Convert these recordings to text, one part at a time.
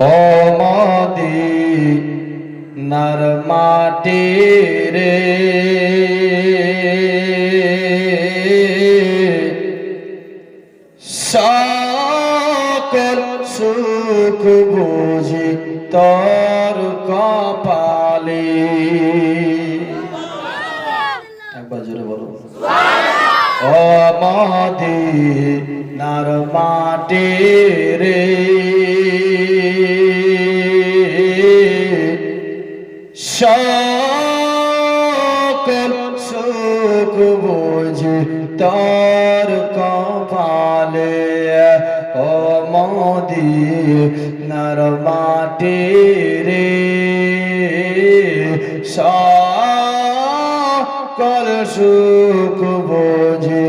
অমদি নার মাটি রে। সকল সুখ বুঝি তোর কপালে। একবার জোরে বলো। অমদি নার মাটি রে। সকল সুখ বুঝি তার কপালে। অমদি নার মাটি রে সকল সুখ বুঝি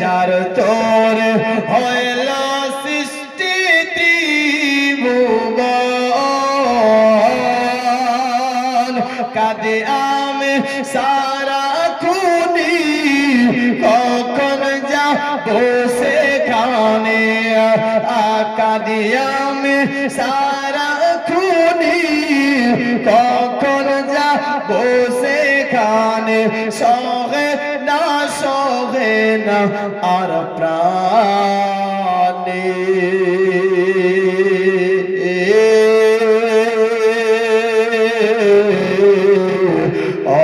চার তোর হইল সৃষ্টি ত্রিভুবন। কাদে আমি সারা খুনি, কখন যা বসে আকা দিয়ামে সারা খুনি, কখন যা না না আর প্রাণে।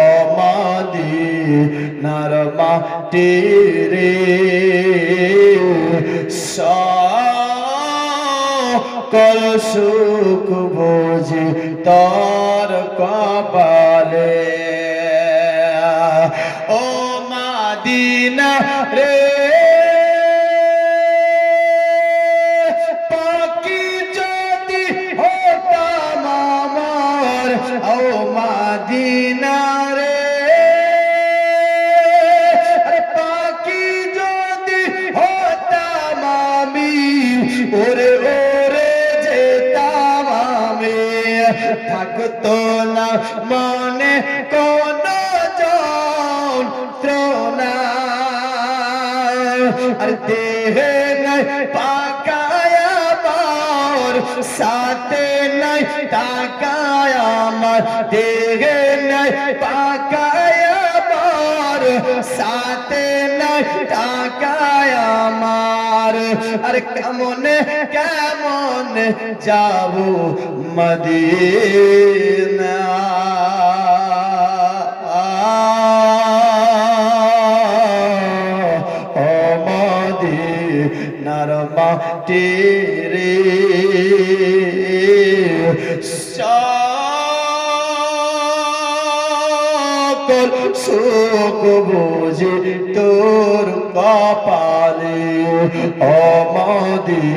অমাদি নরমা টেরে সকল সুখ বোঝে তর কপালে। মাদিনা রে। পাখি যদি হতাম আমার, ও মাদিনা রে। পাখি যদি হতাম আমি, ওরে ওরে যেতাম থাকতো না মনে কোন যন্ত্রণা আর দেহে নাই, পাকায় আমার, সাথে নাই টাকায় আমার, দেহে নাই, পাকায় আমার, সাথে নাই টাকায় আমার। আর কেমন কেমন যাব সুখ বুঝে তোর কপালে অমদি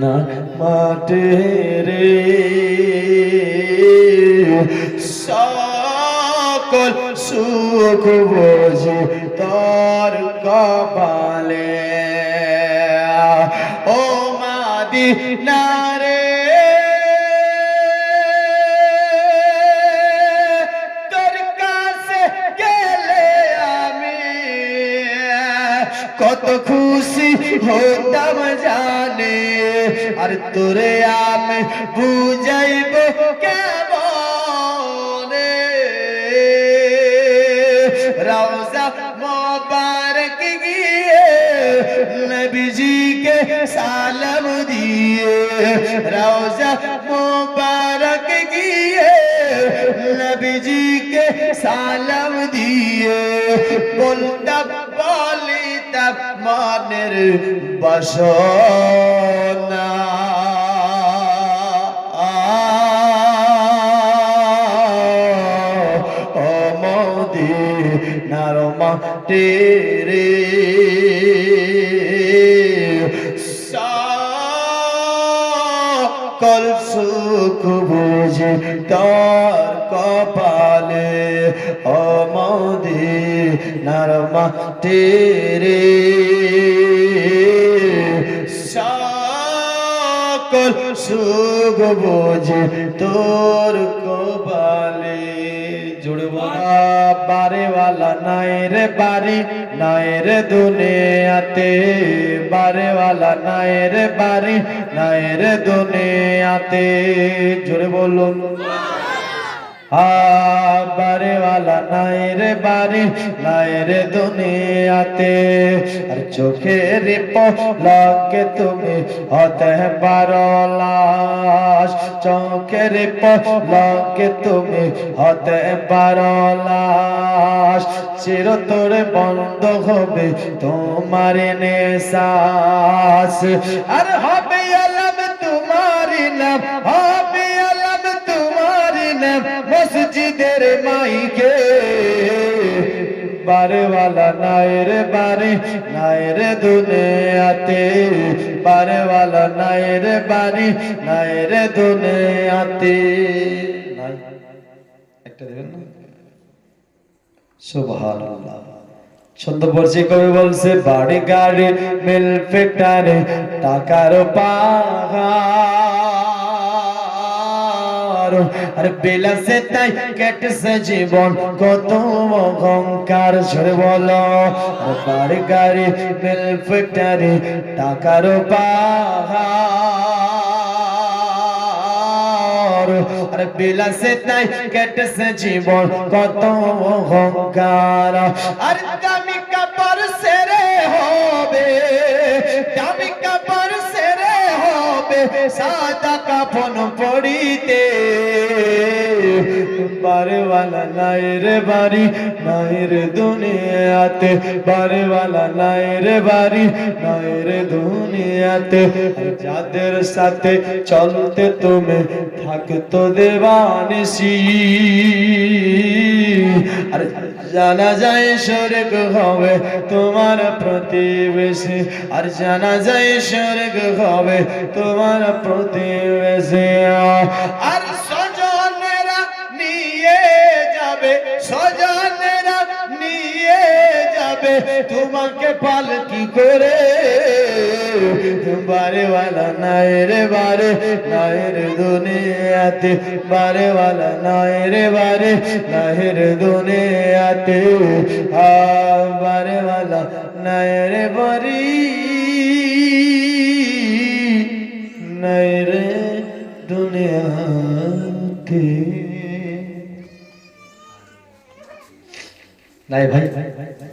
না মাটে রে। সকল সুখ বুঝে তোর কপালে ও মাদি নারে কত খুশি হতাম জানে। আর তোরে আমি বুঝাইব কেমন? রওজা মোবারক গিয়ে নবীজি কে সালাম দিয়ে। রওজা মোবারক গিয়ে নবীজি কে সালাম দিয়ে। বলিতাম মনের বাসনা। অমদি নারমা তেরে সকল সুখ বুঝে তার কপালে অমদি নরমা তেরে সকল সুগ বোঝে তোর কবালে জুড়বা বারেওয়ালা নাই রে বাড়ি, নাই রে দুনিয়াতে। বারেওয়ালা নাই রে বাড়ি, নাই রে দুনিয়াতে। জুড়ে বলুন। বারে वाला নাই রে বাড়ি নাই রে দুনিয়াতে। আর তুমি হতে তুমি হতে বন্ধ হবে তোমার নেশাস আর হবে আলম তোমারি নাম। মসজিদের মাইকে, বারেওয়ালা নায়ের বারে নায়ের দুনিয়াতে, বারেওয়ালা নায়ের বারে নায়ের দুনিয়াতে। একটা দেবেন না? সুবহানাল্লাহ। ছন্দপরচি কবি বলছে, বাড়ি গাড়ি মিল ফিটারে, টাকার পাহা আর বিলাসে তাই কেটেছে জীবন, কত অহংকার, ঝরে বলো। আর গাড়ি মিল ফেটারে, টাকার পাহাড়। আর বিলাসে তাই কেটেছে জীবন, কত অহংকার। আর সাদা কাপন পড়িতে। বারেওয়ালা নাইর বাড়ি নাইর দুনিয়াতে। বারেওয়ালা নাইর বাড়ি নাইর দুনিয়াতে। যাদের সাথে চলতে তুমি থাকতো দেবানসি আর জানা যায় স্বর্গ হবে তোমার প্রতিবেশী। আর জানা যায় স্বর্গ হবে তোমার প্রতিবেশী। আর তোমাকে পালকি করে? বারেওয়ালা নাই রে বারে নাই রে দুনিয়াতে। বারেওয়ালা নাই রে বারে নাই রে দুনিয়াতে। আ, বারেওয়ালা নাই রে বাড়ি। নাই রে দুনিয়াতে। নাই ভাই।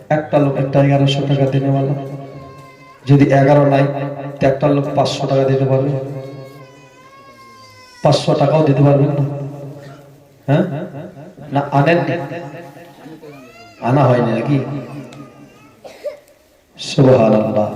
একটা লোক একটা এগারোশো টাকা দিতে বলো যদি এগারো নাই, তো একটা লোক পাঁচশো টাকা দিতে পারবে। পাঁচশো টাকাও দিতে পারবেন না। হ্যাঁ? না, আনেন আনা হয়নি নাকি? সুবহানাল্লাহ।